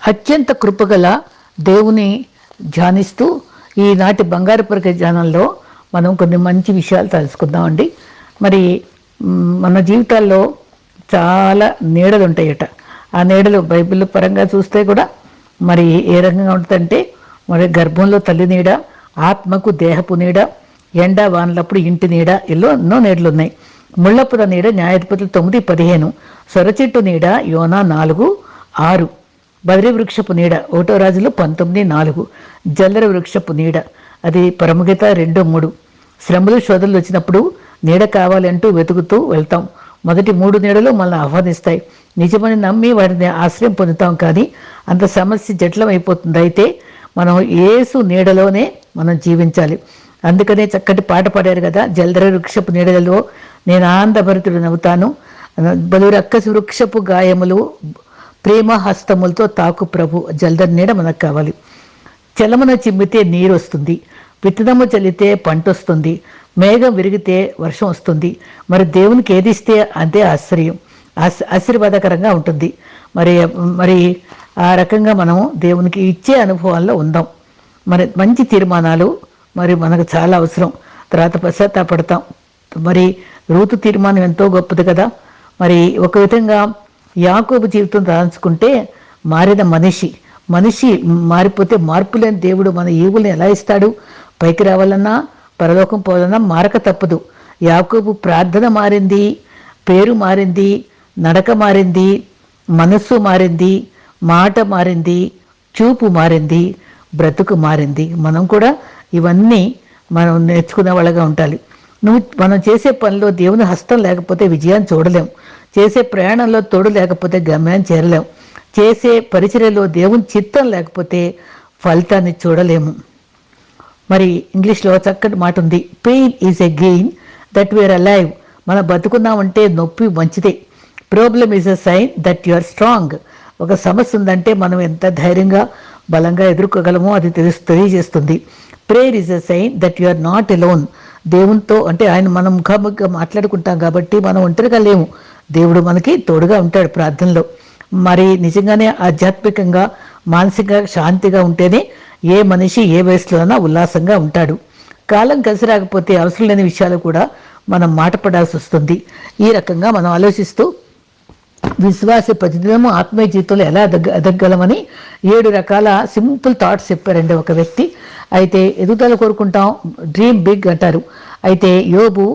అత్యంత కృపగల దేవుని ధ్యానిస్తూ ఈనాటి బంగారు పరక ధ్యానంలో మనం కొన్ని మంచి విషయాలు తెలుసుకుందామండి. మరి మన జీవితాల్లో చాలా నీడలు ఉంటాయట ఆ నీడలు బైబిల్ పరంగా చూస్తే కూడా మరి ఏ రకంగా ఉంటుందంటే మరి గర్భంలో తల్లి నీడ ఆత్మకు దేహపు నీడ ఎండ వానలప్పుడు ఇంటి నీడ ఇలా ఎన్నో నీడలు ఉన్నాయి ముళ్ళపుర నీడ న్యాయాధిపతులు తొమ్మిది పదిహేను సొరచెట్టు నీడ యోనా నాలుగు ఆరు. బద్రి వృక్షపు నీడ ఒకటో రాజులు పంతొమ్మిది నాలుగు. జల్లర వృక్షపు నీడ అది పరమగీత రెండు మూడు. శ్రమలు శోధనలు వచ్చినప్పుడు నీడ కావాలంటూ వెతుకుతూ వెళ్తాం. మొదటి మూడు నీడలు మనల్ని ఆహ్వానిస్తాయి. నిజమని నమ్మి వాటిని ఆశ్రయం పొందుతాం కానీ అంత సమస్య జట్లం అయిపోతుంది అయితే మనం ఏసు నీడలోనే మనం జీవించాలి. అందుకనే చక్కటి పాట పాడారు కదా జలధర వృక్షపు నీడలలో నేను ఆనందభరితుడు నవ్వుతాను. బలు రక్కసి వృక్షపు గాయములు ప్రేమ హస్తములతో తాకు ప్రభు జల్దర్ నీడ మనకు కావాలి చలమన చిమ్మితే నీరు వస్తుంది విత్తనము చల్లితే పంట వస్తుంది మేఘం విరిగితే వర్షం వస్తుంది మరి దేవునికి ఏది ఇస్తే అంతే ఆశ్చర్యం ఆశీర్వాదకరంగా ఉంటుంది. మరి మరి ఆ రకంగా మనము దేవునికి ఇచ్చే అనుభవాల్లో ఉందాం. మరి మంచి తీర్మానాలు మరి మనకు చాలా అవసరం. తర్వాత పశ్చాత్తాపడతాం. మరి రూతు తీర్మానం ఎంతో గొప్పది కదా. మరి ఒక విధంగా యాకోబు జీవితం రాల్చుకుంటే మారిన మనిషి. మనిషి మారిపోతే మార్పు లేని దేవుడు మన ఈవుల్ని ఎలా ఇస్తాడు? పైకి రావాలన్నా పరలోకం పోవాలన్నా మారక తప్పదు. యాకోబు ప్రార్థన మారింది పేరు మారింది నడక మారింది మనస్సు మారింది మాట మారింది చూపు మారింది బ్రతుకు మారింది. మనం కూడా ఇవన్నీ మనం నేర్చుకునే వాళ్ళగా ఉండాలి. నువ్వు మనం చేసే పనిలో దేవుని హస్తం లేకపోతే విజయాన్ని చూడలేం. చేసే ప్రయాణంలో తోడు లేకపోతే గమ్యాన్ని చేరలేం. చేసే పరిచర్యలో దేవుని చిత్తం లేకపోతే ఫలితాన్ని చూడలేము. మరి ఇంగ్లీష్లో చక్కటి మాట ఉంది. Pain is a gain that we are alive మనం బతుకున్నామంటే నొప్పి మంచిదే. Problem is a sign that you are strong ఒక సమస్య ఉందంటే మనం ఎంత ధైర్యంగా బలంగా ఎదుర్కోగలమో అది తెలుసు తెలియజేస్తుంది. Prayer is a sign that you are not alone దేవునితో అంటే ఆయన మనం ముఖాముఖిగా మాట్లాడుకుంటాం కాబట్టి మనం ఒంటరిగా లేము. దేవుడు మనకి తోడుగా ఉంటాడు ప్రార్థనలో. మరి నిజంగానే ఆధ్యాత్మికంగా మానసికంగా శాంతిగా ఉంటేనే ఏ మనిషి ఏ వయసులోనైనా ఉల్లాసంగా ఉంటాడు. కాలం కలిసి రాకపోతే అవసరం లేని విషయాలు కూడా మనం మాట పడాల్సి వస్తుంది. ఈ రకంగా మనం ఆలోచిస్తూ విశ్వాస ప్రతిదినము ఆత్మీయ జీవితంలో ఎలా ఎదగ ఎదగలమని ఏడు రకాల సింపుల్ థాట్స్ చెప్పారండి ఒక వ్యక్తి. అయితే ఎదుగుదల కోరుకుంటాం డ్రీమ్ బిగ్ అంటారు. అయితే యోబు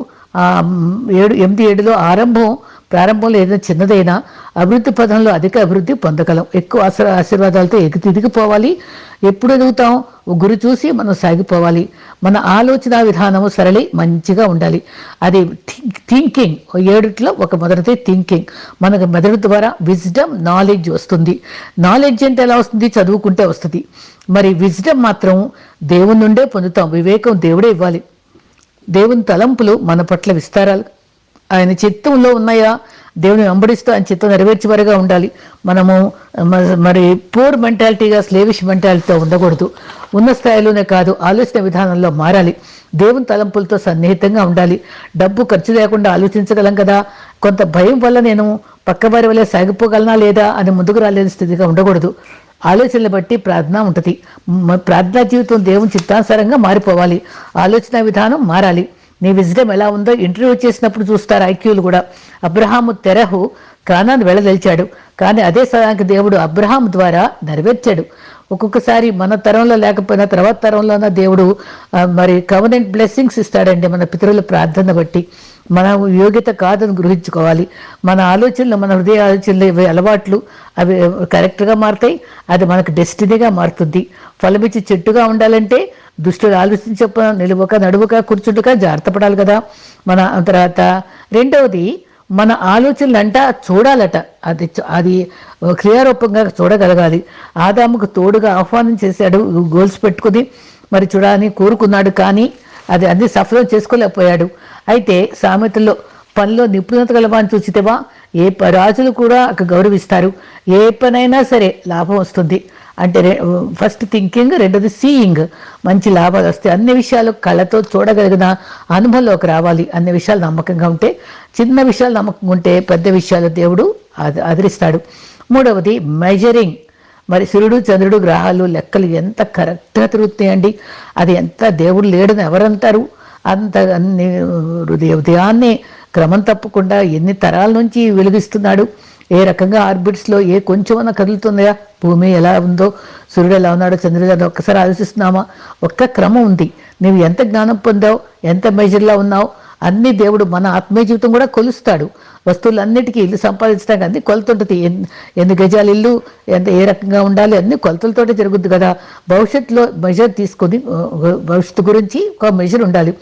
ఏడు ఎనిమిది ఏడులో ఆరంభం ప్రారంభంలో ఏదైనా చిన్నదైనా అభివృద్ధి పదంలో అధిక అభివృద్ధి పొందగలం. ఎక్కువ ఆశ ఆశీర్వాదాలతో ఎగితి తిరిగిపోవాలి ఎప్పుడు ఎదుగుతాం? ఓ గురి చూసి మనం సాగిపోవాలి. మన ఆలోచన విధానము సరళి మంచిగా ఉండాలి. అది థింకింగ్. ఓ ఏడిట్లో ఒక మొదటిది థింకింగ్. మనకు మెదడు ద్వారా విజ్డమ్ నాలెడ్జ్ వస్తుంది. నాలెడ్జ్ అంటే ఎలా వస్తుంది? చదువుకుంటే వస్తుంది. మరి విజ్డమ్ మాత్రం దేవుని నుండే పొందుతాం. వివేకం దేవుడే ఇవ్వాలి. దేవుని తలంపులు మన పట్ల విస్తారాలు. ఆయన చిత్తంలో ఉన్నాయా? దేవుని వెంబడిస్తూ ఆయన చిత్తం నెరవేర్చేవారుగా ఉండాలి. మనము మరి పూర్ మెంటాలిటీగా స్లేవిష్ మెంటాలిటీతో ఉండకూడదు. ఉన్న స్థాయిలోనే కాదు ఆలోచన విధానంలో మారాలి. దేవుని తలంపులతో సన్నిహితంగా ఉండాలి. డబ్బు ఖర్చు లేకుండా ఆలోచించగలం కదా? కొంత భయం వల్ల నేను పక్కవారి వల్ల సాగిపోగలనా లేదా అని ముందుకు రాలేని స్థితిగా ఉండకూడదు. ఆలోచనలు బట్టి ప్రార్థన ఉంటుంది. ప్రార్థనా జీవితం దేవుని చిత్తానుసారంగా మారిపోవాలి. ఆలోచన విధానం మారాలి. నీ విజ్డమ్ ఎలా ఉందో ఇంటర్వ్యూ చేసినప్పుడు చూస్తారు ఐక్యూలు కూడా. అబ్రహాము తెరహు కానాన్ని వెళ్ళదలిచాడు కానీ అదే సమయానికి దేవుడు అబ్రహాం ద్వారా నెరవేర్చాడు. ఒక్కొక్కసారి మన తరంలో లేకపోయినా తర్వాత తరంలోన దేవుడు మరి కవనెంట్ బ్లెస్సింగ్స్ ఇస్తాడండి మన పితరుల ప్రార్థన బట్టి. మన యోగ్యత కాదని గ్రహించుకోవాలి. మన ఆలోచనలు మన హృదయ ఆలోచనలు ఇవి అలవాట్లు అవి కరెక్ట్గా మారుతాయి. అది మనకు డెస్టినీగా మారుతుంది. ఫలమిచ్చి చెట్టుగా ఉండాలంటే దుష్టులు ఆలోచించక నిలువక నడువక కూర్చుంటుక జాగ్రత్త పడాలి కదా. మన తర్వాత రెండవది మన ఆలోచనలు అంట చూడాలట. అది అది క్రియారూపంగా చూడగలగాలి. ఆదాముకు తోడుగా ఆహ్వానం చేశాడు గోల్స్ పెట్టుకుని మరి చూడాలని కోరుకున్నాడు కానీ అది అన్ని సఫలం చేసుకోలేకపోయాడు. అయితే సామెతల్లో పనిలో నిపుణత గలవాన్ని చూసితేవా ఏ ప- రాజులు కూడా అక్కడ గౌరవిస్తారు. ఏ పనైనా సరే లాభం వస్తుంది. అంటే ఫస్ట్ థింకింగ్ రెండోది సీయింగ్ మంచి లాభాలు వస్తాయి. అన్ని విషయాలు కళ్ళతో చూడగలిగిన అనుభవంలోకి రావాలి. అన్ని విషయాలు నమ్మకంగా ఉంటే చిన్న విషయాలు నమ్మకంగా ఉంటే పెద్ద విషయాలు దేవుడు ఆదరిస్తాడు. మూడవది మెజరింగ్ మరి సూర్యుడు చంద్రుడు గ్రహాలు లెక్కలు ఎంత కరెక్ట్గా తిరుగుతాయండి. అది ఎంత దేవుడు లేడని ఎవరంటారు? అంత అన్ని హృదయ ఉదయాన్నే క్రమం తప్పకుండా ఎన్ని తరాల నుంచి వెలిగిస్తున్నాడు? ఏ రకంగా ఆర్బిట్స్లో ఏ కొంచెమన్నా కదులుతుందా భూమి ఎలా ఉందో సూర్యుడు ఎలా ఉన్నాడో చంద్రుడు ఎలా ఒక్కసారి ఆలోచిస్తున్నామా? ఒక్క క్రమం ఉంది. నువ్వు ఎంత జ్ఞానం పొందావు? ఎంత మెజర్లో ఉన్నావు? అన్ని దేవుడు మన ఆత్మీయ జీవితం కూడా కొలుస్తాడు. వస్తువులన్నిటికీ ఇల్లు సంపాదించడానికి అన్ని కొలతుంటుంది ఎన్ని ఎన్ని గజాల ఇల్లు ఎంత ఏ రకంగా ఉండాలి అన్ని కొలతలతోటే జరుగుద్ది కదా. భవిష్యత్తులో మెజర్ తీసుకొని భవిష్యత్తు గురించి ఒక మెజర్ ఉండాలి.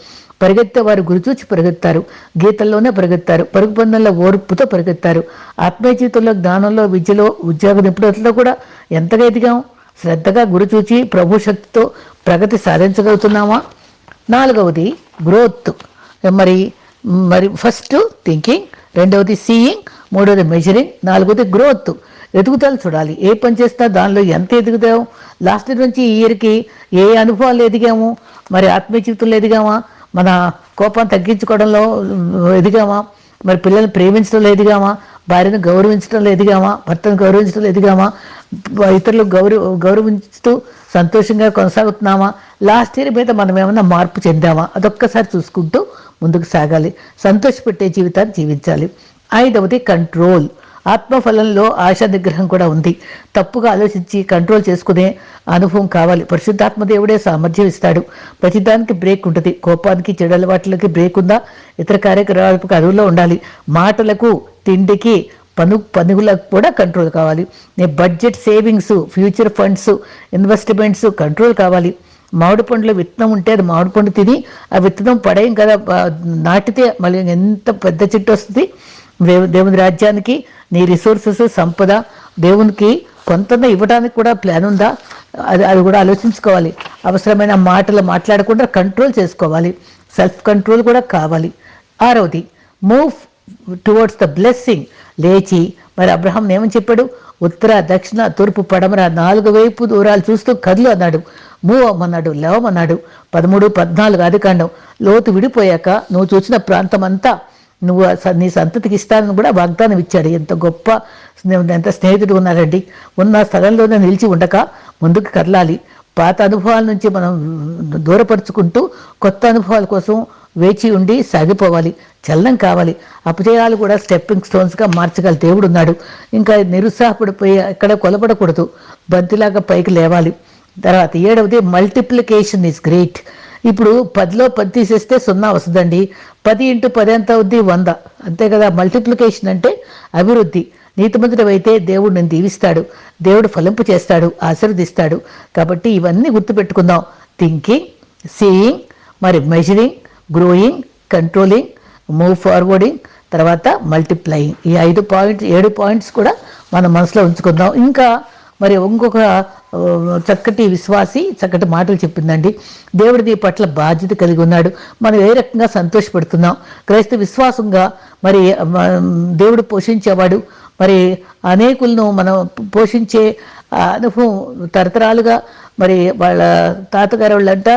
పరిగెత్తే వారు గురిచూచి పరిగెత్తారు. గీతల్లోనే పరిగెత్తారు. పరుగు పందంలో ఓర్పుతో పరిగెత్తారు. ఆత్మీయ జీవితంలో జ్ఞానంలో విద్యలో ఉద్యోగ నిపుణతలో కూడా ఎంతగా ఎదిగాం? శ్రద్ధగా గురిచూచి ప్రభుశక్తితో ప్రగతి సాధించగలుగుతున్నామా? నాలుగవది గ్రోత్ మరి మరి ఫస్ట్ థింకింగ్ రెండవది సీయింగ్ మూడవది మెజరింగ్ నాలుగవది గ్రోత్ ఎదుగుదల చూడాలి. ఏ పని చేస్తా దానిలో ఎంత ఎదుగుదాం? లాస్ట్ నుంచి ఈ ఇయర్కి ఏ అనుభవాలు ఎదిగాము? మరి ఆత్మీయ జీవితంలో ఎదిగామా? మన కోపం తగ్గించుకోవడంలో ఎదిగామా? మరి పిల్లల్ని ప్రేమించడంలో ఎదిగామా? భార్యను గౌరవించడంలో ఎదిగామా? భర్తను గౌరవించడంలో ఎదిగామా? ఇతరులు గౌరవ గౌరవించుతూ సంతోషంగా కొనసాగుతున్నామా? లాస్ట్ ఇయర్ మీద మనం ఏమైనా మార్పు చెందామా? అదొక్కసారి చూసుకుంటూ ముందుకు సాగాలి. సంతోషపెట్టే జీవితాన్ని జీవించాలి. ఐదవది కంట్రోల్. ఆత్మఫలంలో ఆశా నిగ్రహం కూడా ఉంది. తప్పుగా ఆలోచించి కంట్రోల్ చేసుకునే అనుభవం కావాలి. పరిశుద్ధాత్మదేవుడే సామర్థ్యం ఇస్తాడు. ప్రతిదానికి బ్రేక్ ఉంటుంది. కోపానికి చెడు అలవాట్లకి బ్రేక్ ఉందా? ఇతర కార్యకలాపాలకు అదువులో ఉండాలి. మాటలకు తిండికి పను పనులకు కూడా కంట్రోల్ కావాలి. Budget savings future funds investments control కావాలి. మామిడి పండులో విత్తనం ఉంటే అది మామిడి పండు తిని ఆ విత్తనం పడేయం కదా నాటితే మళ్ళీ ఎంత పెద్ద చెట్టు వస్తుంది. దేవుని రాజ్యానికి నీ రిసోర్సెస్ సంపద దేవునికి కొంత ఇవ్వడానికి కూడా ప్లాన్ ఉందా? అది అది కూడా ఆలోచించుకోవాలి. అవసరమైన మాటలు మాట్లాడకుండా కంట్రోల్ చేసుకోవాలి. సెల్ఫ్ కంట్రోల్ కూడా కావాలి. ఆరవది మూవ్ టువర్డ్స్ ద బ్లెస్సింగ్ లేచి మరి అబ్రహం ఏమని చెప్పాడు? ఉత్తర దక్షిణ తూర్పు పడమర నాలుగు వైపు దూరాలు చూస్తూ కదులు అన్నాడు. మూవ్ అమ్మన్నాడు లేవమన్నాడు. పదమూడు పద్నాలుగు ఆదికాండం లోతు విడిపోయాక నువ్వు చూసిన ప్రాంతం అంతా నువ్వు స- నీ సంతతికి ఇస్తానని కూడా వాగ్దానం ఇచ్చాడు. ఎంత గొప్ప ఎంత స్నేహితుడు ఉన్నారండి ఉన్న స్థలంలోనే నిలిచి ఉండక ముందుకు కదలాలి. పాత అనుభవాల నుంచి మనం దూరపరుచుకుంటూ కొత్త అనుభవాల కోసం వేచి ఉండి సాగిపోవాలి. చల్లం కావాలి. అపజయాలు కూడా స్టెప్పింగ్ స్టోన్స్గా మార్చగల దేవుడు ఉన్నాడు ఇంకా నిరుత్సాహపడిపోయి ఎక్కడ కొలపడకూడదు. బంతిలాగా పైకి లేవాలి. తర్వాత ఏడవది మల్టిప్లికేషన్ ఈజ్ గ్రేట్ ఇప్పుడు పదిలో పది తీసేస్తే సున్నా వస్తుందండి. పది ఇంటూ పది ఎంత అవుద్ది? వంద. అంతే కదా మల్టిప్లికేషన్ అంటే అభివృద్ధి. నీతిమంతుడు దేవుడు నేను దీవిస్తాడు. దేవుడు ఫలింపు చేస్తాడు ఆశీర్వదిస్తాడు. కాబట్టి ఇవన్నీ గుర్తుపెట్టుకుందాం. థింకింగ్ సీయింగ్ మరి measuring growing controlling move forwarding తర్వాత మల్టిప్లయింగ్ ఈ ఐదు పాయింట్స్ ఏడు పాయింట్స్ కూడా మన మనసులో ఉంచుకుందాం. ఇంకా మరి ఇంకొక చక్కటి విశ్వాసి చక్కటి మాటలు చెప్పిందండి. దేవుడి నీ పట్ల బాధ్యత కలిగి ఉన్నాడు. మనం ఏ రకంగా సంతోషపడుతున్నాం? క్రైస్తవ విశ్వాసంగా మరి దేవుడు పోషించేవాడు. మరి అనేకులను మనం పోషించే అనుభవం తరతరాలుగా మరి వాళ్ళ తాతగారు వాళ్ళంట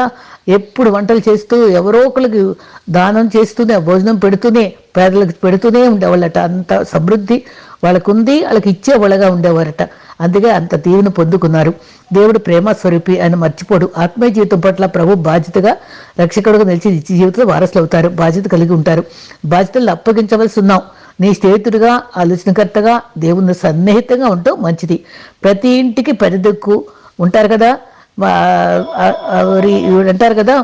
ఎప్పుడు వంటలు చేస్తూ ఎవరో ఒకరికి దానం చేస్తూనే భోజనం పెడుతూనే పేదలకు పెడుతూనే ఉండేవాళ్ళట. అంత సమృద్ధి వాళ్ళకుంది వాళ్ళకి ఇచ్చేవాళ్ళగా ఉండేవారట. అందుకే అంత దీవెన పొందుకున్నారు. దేవుడు ప్రేమ స్వరూపి ఆయన మర్చిపోడు. ఆత్మీయ జీవితం పట్ల ప్రభు బాధ్యతగా రక్షకుడుగా నిలిచి నిత్య జీవితంలో వారసులు అవుతారు. బాధ్యత కలిగి ఉంటారు. బాధ్యతలు అప్పగించవలసి ఉన్నాం నీ స్నేహితుడిగా ఆలోచనకర్తగా దేవుని సన్నిహితంగా ఉంటూ మంచిది. ప్రతి ఇంటికి పరిదిక్కు ఉంటారు కదా. ఎవరి- అంటారు కదా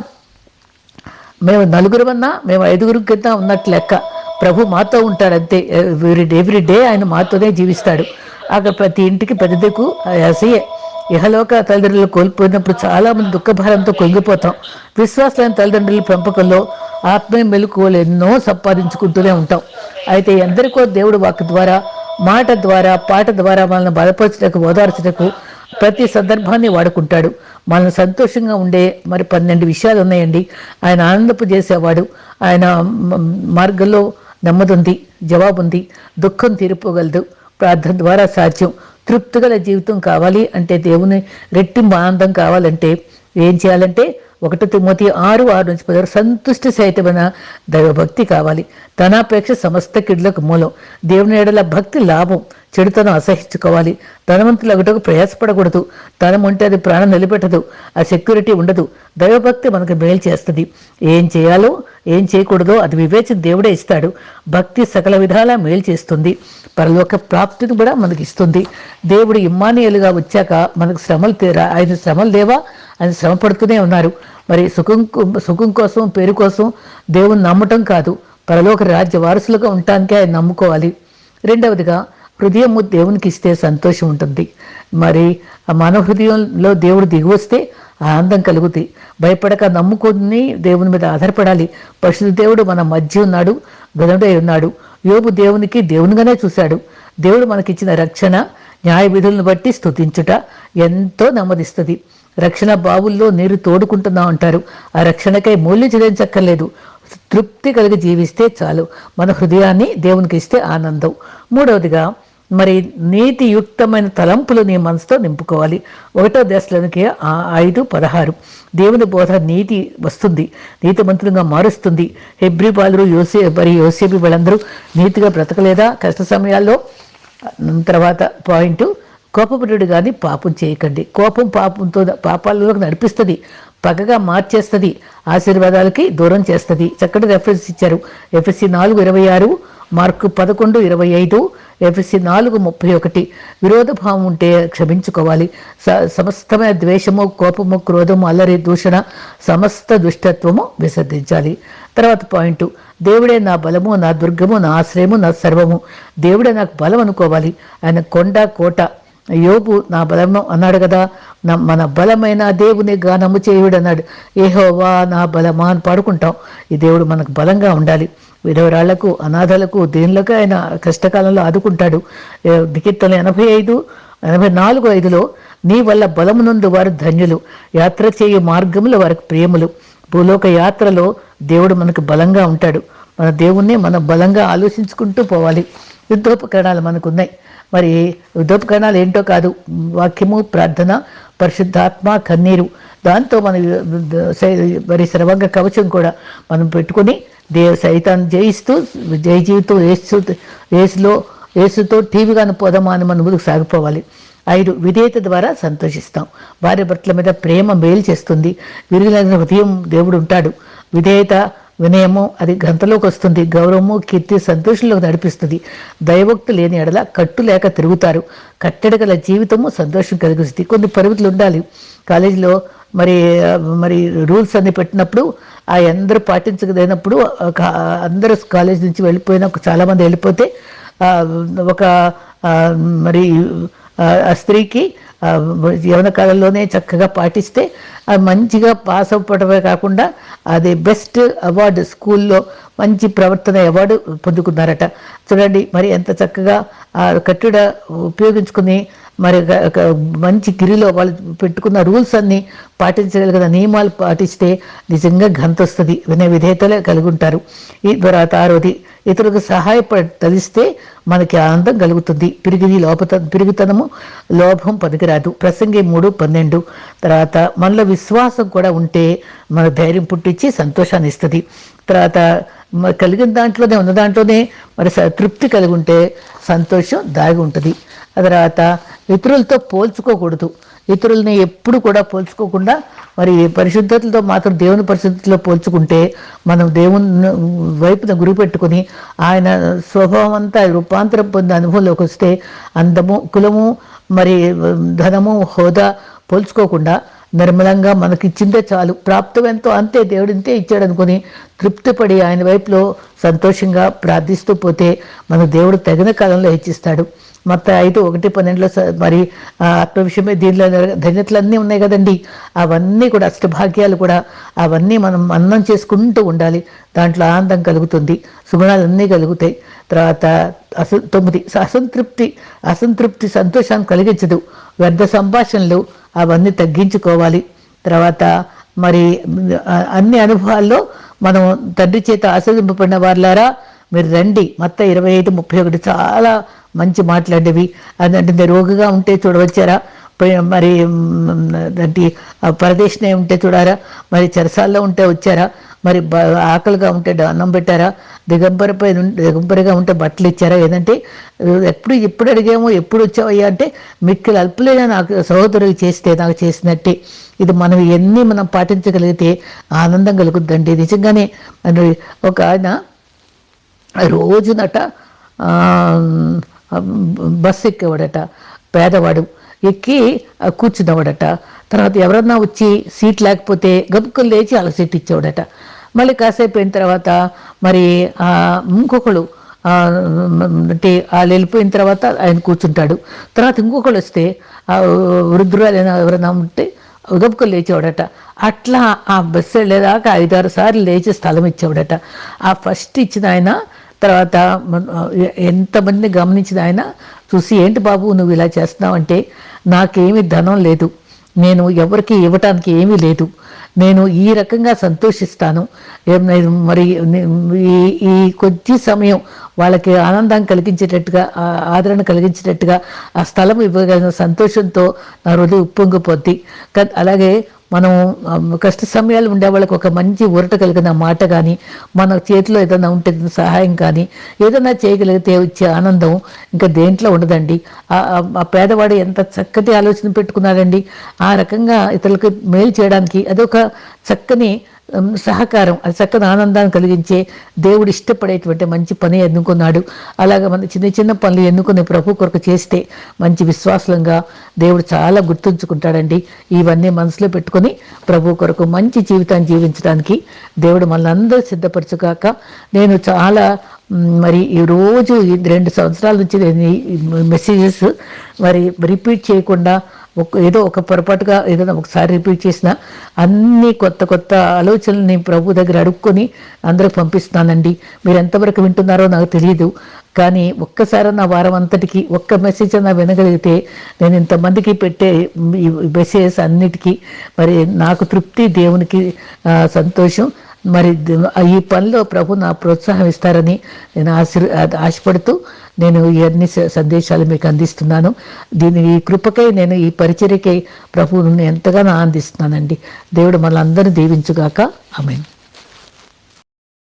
మేము నలుగురు అన్నా మేము ఐదుగురు కింద ఉన్నట్లు లెక్క. ప్రభు మాతో ఉంటాడు అంతే. ఎవ్రీ ఎవ్రీ డే ఆయన మాతోనే జీవిస్తాడు. అక్కడ ప్రతి ఇంటికి పెద్దకు అసయే ఇహలోక తల్లిదండ్రులు కోల్పోయినప్పుడు చాలా మంది దుఃఖభారంతో కొలిగిపోతాం విశ్వాసమైన తల్లిదండ్రుల పెంపకంలో ఆత్మీయ మెలుకువలు ఎన్నో సంపాదించుకుంటూనే ఉంటాం. అయితే ఎందరికో దేవుడు వాక్ ద్వారా మాట ద్వారా పాట ద్వారా మనల్ని బలపరచటకు ఓదార్చటకు ప్రతి సందర్భాన్ని వాడుకుంటాడు. మనం సంతోషంగా ఉండే మరి పన్నెండు విషయాలు ఉన్నాయండి. ఆయన ఆనందపు చేసేవాడు. ఆయన మార్గంలో నెమ్మదుంది జవాబుంది దుఃఖం తీరిపోగలదు. ప్రార్థన ద్వారా సాధ్యం. తృప్తిగల జీవితం కావాలి అంటే దేవుని రెట్టింపు ఆనందం కావాలంటే ఏం చేయాలంటే ఒకటి తిమ్మతి ఆరు ఆరు నుంచి పదహారు. సంతుష్టి సహితమైన దైవభక్తి కావాలి. ధనాపేక్ష సమస్త కిడ్లకు మూలం. దేవుని ఎడల భక్తి లాభం. చెడుతనం అసహించుకోవాలి. ధనవంతులగుటకు ప్రయాసపడకూడదు. ధనం ఉంటే అది ప్రాణం నిలబెట్టదు. ఆ సెక్యూరిటీ ఉండదు. దైవభక్తి మనకు మేలు చేస్తుంది. ఏం చేయాలో ఏం చేయకూడదో అది వివేచన దేవుడే ఇస్తాడు. భక్తి సకల విధాలా మేలు చేస్తుంది. పరలోక ప్రాప్తిని కూడా మనకి ఇస్తుంది. దేవుడు ఇమ్మానియలుగా వచ్చాక మనకు శ్రమలు తీరా. ఆయన శ్రమలు దేవా అది శ్రమ పడుతూనే ఉన్నారు. మరి సుఖం సుఖం కోసం పేరు కోసం దేవుని నమ్మటం కాదు. పరలోక రాజ్య వారసులుగా ఉండటానికే ఆయన నమ్ముకోవాలి. రెండవదిగా హృదయము దేవునికి ఇస్తే సంతోషం ఉంటుంది. మరి ఆ మన హృదయంలో దేవుడు దిగి వస్తే ఆనందం కలుగుతుంది భయపడక నమ్ముకొని దేవుని మీద ఆధారపడాలి. పరిశుద్ధ దేవుడు మన మధ్య ఉన్నాడు గనుడై ఉన్నాడు. యోబు దేవునికి దేవునిగానే చూశాడు. దేవుడు మనకిచ్చిన రక్షణ న్యాయ విధులను బట్టి స్తుతించుట ఎంతో నెమ్మదిస్తుంది. రక్షణ బావుల్లో నీరు తోడుకుంటున్నాం అంటారు. ఆ రక్షణకై మూల్యం చెల్లించక్కర్లేదు. తృప్తి కలిగి జీవిస్తే చాలు. మన హృదయాన్ని దేవునికి ఇస్తే ఆనందం. మూడవదిగా మరి నీతియుక్తమైన తలంపులు నీ మనసుతో నింపుకోవాలి. ఒకటో దశలోనికి ఐదు పదహారు. దేవుని బోధ నీతి వస్తుంది. నీతిమంతులుగా మారుస్తుంది. హెబ్రి బాలురు యోసే మరి యోసేపి వాళ్ళందరూ నీతిగా బ్రతకలేదా? కష్ట సమయాల్లో. తర్వాత పాయింట్ కోపపడు కానీ పాపం చేయకండి. కోపం పాపంతో పాపాలలోకి నడిపిస్తుంది. పగగా మార్చేస్తుంది. ఆశీర్వాదాలకి దూరం చేస్తుంది. చక్కటి రెఫరెన్స్ ఇచ్చారు. ఎఫ్ఎస్సి నాలుగు ఇరవై ఆరు మార్కు పదకొండు ఇరవై ఐదు ఎఫ్ఎస్సి నాలుగు ముప్పై ఒకటి. విరోధ భావం ఉంటే క్షమించుకోవాలి. స సమస్తమైన ద్వేషము కోపము క్రోధము అల్లరి దూషణ సమస్త దుష్టత్వము విసర్జించాలి. తర్వాత పాయింట్ దేవుడే నా బలము నా దుర్గము నా ఆశ్రయము నా సర్వము. దేవుడే నాకు బలం అనుకోవాలి. ఆయన కొండ కోట యోబు నా బలము అన్నాడు కదా నా మన బలమైన దేవుని గానము చేయుడు అన్నాడు ఏహోవా నా బలమా అని పాడుకుంటాం. ఈ దేవుడు మనకు బలంగా ఉండాలి. విధవరాళ్ళకు అనాథలకు దేనిలకు ఆయన కష్టకాలంలో ఆదుకుంటాడు. కీర్తన ఎనభై ఐదు ఎనభై నాలుగు ఐదులో నీ వల్ల బలమునందు వారు ధన్యులు. యాత్ర చేయు మార్గములు వారికి ప్రేములు భూలోక యాత్రలో దేవుడు మనకు బలంగా ఉంటాడు. మన దేవుణ్ణి మనం బలంగా ఆలోచించుకుంటూ పోవాలి. యుద్ధోపకరణాలు మనకు ఉన్నాయి. మరి యుద్ధోపకరణాలు ఏంటో కాదు. వాక్యము ప్రార్థన పరిశుద్ధాత్మ కన్నీరు. దాంతో మన మరి సర్వంగ కవచం కూడా మనం పెట్టుకుని దేవ సైతాన్ని జయిస్తూ జయ జీవితం ఏసు ఏసులో ఏసుతో టీవీగాను పోదామా అని మన ముందుకు సాగిపోవాలి. ఐదు విధేయత ద్వారా సంతోషిస్తాం. భార్య భర్తల మీద ప్రేమ మేలు చేస్తుంది. విరిగిన హృదయం దేవుడు ఉంటాడు. విధేయత వినయము అది గంతలోకి వస్తుంది. గౌరవము కీర్తి సంతోషంలోకి నడిపిస్తుంది. దైవక్తి లేని ఎడల కట్టు లేక తిరుగుతారు. కట్టడి గల జీవితము సంతోషం కలిగిస్తుంది. కొన్ని పరిమితులు ఉండాలి. కాలేజీలో మరి మరి రూల్స్ అన్ని పెట్టినప్పుడు ఆ అందరూ పాటించలేనప్పుడు అందరూ కాలేజ్ నుంచి వెళ్ళిపోయిన చాలామంది వెళ్ళిపోతే ఒక మరి ఆ స్త్రీకి యవన కాలంలోనే చక్కగా పాటిస్తే మంచిగా పాస్ అవ్వడమే కాకుండా అది బెస్ట్ అవార్డు స్కూల్లో మంచి ప్రవర్తన అవార్డు పొందుకున్నారట. చూడండి మరి ఎంత చక్కగా ఆ కట్టుడ ఉపయోగించుకుని మరి మంచి గిరిలో వాళ్ళు పెట్టుకున్న రూల్స్ అన్నీ పాటించగలిగిన నియమాలు పాటిస్తే నిజంగా గంత వస్తుంది వినే విధేయతలే కలిగి ఉంటారు. ఈ తర్వాత ఆరోది ఇతరులకు సహాయపడ తలిస్తే మనకి ఆనందం కలుగుతుంది. పిరిగిది లోపత పిరుగుతనము లోభం పనికిరాదు. ప్రసంగి మూడు పన్నెండు. తర్వాత మనలో విశ్వాసం కూడా ఉంటే మన ధైర్యం పుట్టించి సంతోషాన్ని ఇస్తుంది. తర్వాత కలిగిన దాంట్లోనే ఉన్న దాంట్లోనే మరి తృప్తి కలిగి ఉంటే సంతోషం దాగి ఉంటుంది. ఆ తర్వాత ఇతరులతో పోల్చుకోకూడదు. ఇతరులని ఎప్పుడు కూడా పోల్చుకోకుండా మరి పరిశుద్ధతలతో మాత్రం దేవుని పరిశుద్ధతలో పోల్చుకుంటే మనం దేవుని వైపున గురి పెట్టుకుని ఆయన స్వభావం అంతా రూపాంతరం పొందే అనుభవంలోకి వస్తే అందము కులము మరి ధనము హోదా పోల్చుకోకుండా నిర్మలంగా మనకిచ్చిందే చాలు. ప్రాప్తం ఎంతో అంతే దేవుడు ఇంతే ఇచ్చాడు అనుకుని తృప్తిపడి ఆయన వైపులో సంతోషంగా ప్రార్థిస్తూ పోతే మన దేవుడు తగిన కాలంలో హెచ్చిస్తాడు. మత ఐదు ఒకటి పన్నెండులో మరి ఆత్మ విషయమే దీనిలో ధన్యతలన్నీ ఉన్నాయి కదండి. అవన్నీ కూడా అష్టభాగ్యాలు కూడా అవన్నీ మనం అన్నం చేసుకుంటూ ఉండాలి. దాంట్లో ఆనందం కలుగుతుంది సుగుణాలన్నీ కలుగుతాయి. తర్వాత అస తొమ్మిది అసంతృప్తి అసంతృప్తి సంతోషాన్ని కలిగించదు. వ్యర్థ సంభాషణలు అవన్నీ తగ్గించుకోవాలి. తర్వాత మరి అన్ని అనుభవాల్లో మనం తండ్రి చేత ఆస్వాదింపబడిన వారులారా మీరు రండి. మొత్తం ఇరవై ఐదు ముప్పై ఒకటి చాలా మంచి మాట్లాడేవి అదంటే రోగిగా ఉంటే చూడవచ్చారా? మరి మ్, దాంటి పరదేశనే ఉంటే చూడారా? మరి చెరసాల్లో ఉంటే వచ్చారా? మరి ఆకలిగా ఉంటే అన్నం పెట్టారా? దిగంబరపై దిగంబరిగా ఉంటే బట్టలు ఇచ్చారా? ఏదంటే ఎప్పుడు ఎప్పుడు అడిగామో ఎప్పుడు వచ్చావయ్యా అంటే మిక్కిలు అల్పులైన నాకు సహోదరులు చేస్తే నాకు చేసినట్టే. ఇది మనం ఎన్ని మనం పాటించగలిగితే ఆనందం కలుగుద్దండి. నిజంగానే ఒక ఆయన రోజునట బస్సు ఎక్కేవాడట పేదవాడు. ఎక్కి ఆ, కూర్చున్నవాడట. తర్వాత ఎవరన్నా వచ్చి సీట్ లేకపోతే గబుక్కులు లేచి అలా సీట్ ఇచ్చేవాడట. మళ్ళీ కాసేపు అయిన తర్వాత మరి ఇంకొకడు అంటే వాళ్ళు వెళ్ళిపోయిన తర్వాత ఆయన కూర్చుంటాడు. తర్వాత ఇంకొకడు వస్తే వృద్ధురాలైన ఎవరైనా ఉంటే ఉదపుకు లేచేవాడట. అట్లా ఆ బస్సు వెళ్ళేదాకా ఐదారు సార్లు లేచి స్థలం ఇచ్చేవాడట. ఆ ఫస్ట్ ఇచ్చిన ఆయన తర్వాత ఎంతమంది గమనించిన ఆయన చూసి ఏంటి బాబు నువ్వు ఇలా చేస్తున్నావు? అంటే నాకేమి ధనం లేదు. నేను ఎవరికి ఇవ్వటానికి ఏమీ లేదు. నేను ఈ రకంగా సంతోషిస్తాను. మరి ఈ ఈ కొద్ది సమయం వాళ్ళకి ఆనందం కలిగించేటట్టుగా ఆదరణ కలిగించేటట్టుగా ఆ స్థలం ఇవ్వగలిగిన సంతోషంతో నా హృదయం ఉప్పొంగిపోద్ది. అలాగే మనం కష్ట సమయాలు ఉండే వాళ్ళకి ఒక మంచి ఊరట కలిగిన మాట కానీ మన చేతిలో ఏదైనా ఉంటే సహాయం కానీ ఏదైనా చేయగలిగితే వచ్చే ఆనందం ఇంకా దేంట్లో ఉండదండి. ఆ- పేదవాడు ఎంత చక్కటి ఆలోచన పెట్టుకున్నాడండి. ఆ రకంగా ఇతరులకు మేలు చేయడానికి అదొక చక్కని సహకారం అది చక్కని ఆనందాన్ని కలిగించే దేవుడు ఇష్టపడేటువంటి మంచి పని ఎన్నుకున్నాడు. అలాగే మన చిన్న చిన్న పనులు ఎన్నుకుని ప్రభు కొరకు చేస్తే మంచి విశ్వాసంగా దేవుడు చాలా గుర్తుంచుకుంటాడండి. ఇవన్నీ మనసులో పెట్టుకొని ప్రభు కొరకు మంచి జీవితాన్ని జీవించడానికి దేవుడు మనల్ని అందరూ సిద్ధపరచుగాక నేను చాలా మరి ఈ రోజు ఈ రెండు సంవత్సరాల నుంచి మెసేజెస్ మరి రిపీట్ చేయకుండా ఒక ఏదో ఒక పొరపాటుగా ఏదైనా ఒకసారి రిపీట్ చేసిన అన్ని కొత్త కొత్త ఆలోచనల్ని ప్రభు దగ్గర అడుక్కొని అందరికి పంపిస్తానండి మీరు ఎంతవరకు వింటున్నారో నాకు తెలియదు కానీ ఒక్కసారి నా వారం అంతటికి ఒక్క మెసేజ్ అన్నా వినగలిగితే నేను ఇంతమందికి పెట్టే ఈ మెసేజెస్ అన్నిటికీ మరి నాకు తృప్తి దేవునికి సంతోషం. మరి ఈ పనిలో ప్రభు నా ప్రోత్సాహం ఇస్తారని నేను ఆశీర్ ఆశపడుతూ నేను ఇవన్నీ స- సందేశాలు మీకు అందిస్తున్నాను. దీని ఈ కృపకై నేను ఈ పరిచర్యకై ప్రభువును ఎంతగానో ఆనందిస్తున్నానండి. దేవుడు మళ్ళీ దీవించుగాక. ఆమెను.